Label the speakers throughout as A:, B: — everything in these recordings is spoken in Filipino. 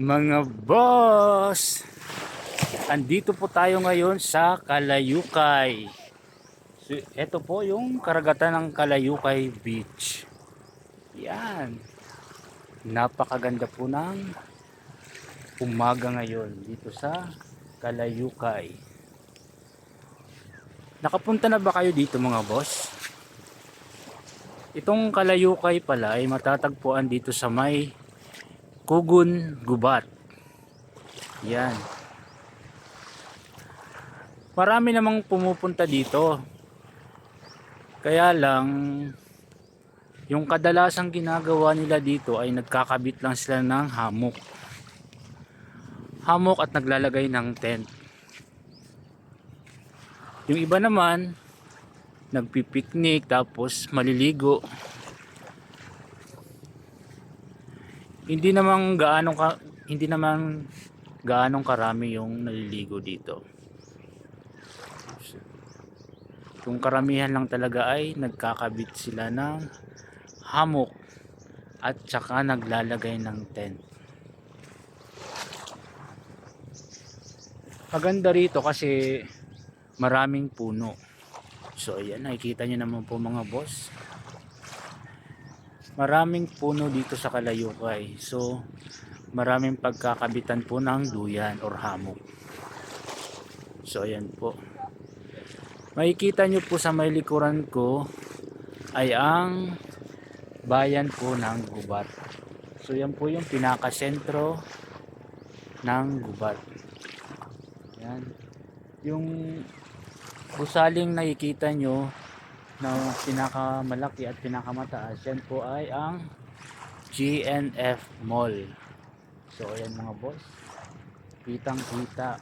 A: Mga boss! Andito po tayo ngayon sa Kalayukay. So, ito po yung karagatan ng Kalayukay Beach. Yan. Napakaganda po ng umaga ngayon dito sa Kalayukay. Nakapunta na ba kayo dito mga boss? Itong Kalayukay pala ay matatagpuan dito sa may Kugun Gubat. Yan. Marami namang pumupunta dito. Kaya lang yung kadalasang ginagawa nila dito ay nagkakabit lang sila ng hamok. Hamok at naglalagay ng tent. Yung iba naman nagpipiknik tapos maliligo. Hindi naman gaano ka hindi naman gaanong karami yung naliligo dito. Yung karamihan lang talaga ay nagkakabit sila ng hamok at saka naglalagay ng tent. Maganda rito kasi maraming puno. So ayan, nakikita nyo naman po mga boss. Maraming puno dito sa Kalayukay. So maraming pagkakabitan po ng duyan or hamok. So ayan po. Makikita nyo po sa may likuran ko ay ang bayan po ng Gubat. So yan po yung pinakasentro ng Gubat. Yan. Yung gusaling nakikita nyo na pinakamalaki at pinakamataas yan po ay ang GNF Mall. So ayan mga boss. Kitang kita.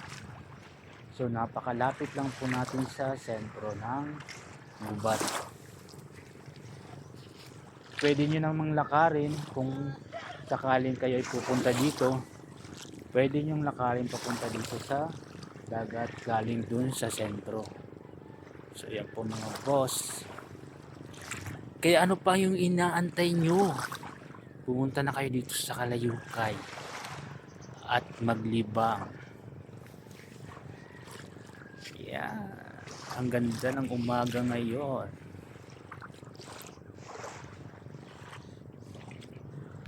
A: So napakalapit lang po natin sa sentro ng Gubat. Pwede nyo namang lakarin kung sakaling kayo ay pupunta dito. Pwede nyo lakarin papunta dito sa dagat galing dun sa sentro. So yan po mga boss. Kaya ano pa yung inaantay nyo? Pumunta na kayo dito sa Kalayukay at maglibang. Yan. Ang ganda ng umaga ngayon.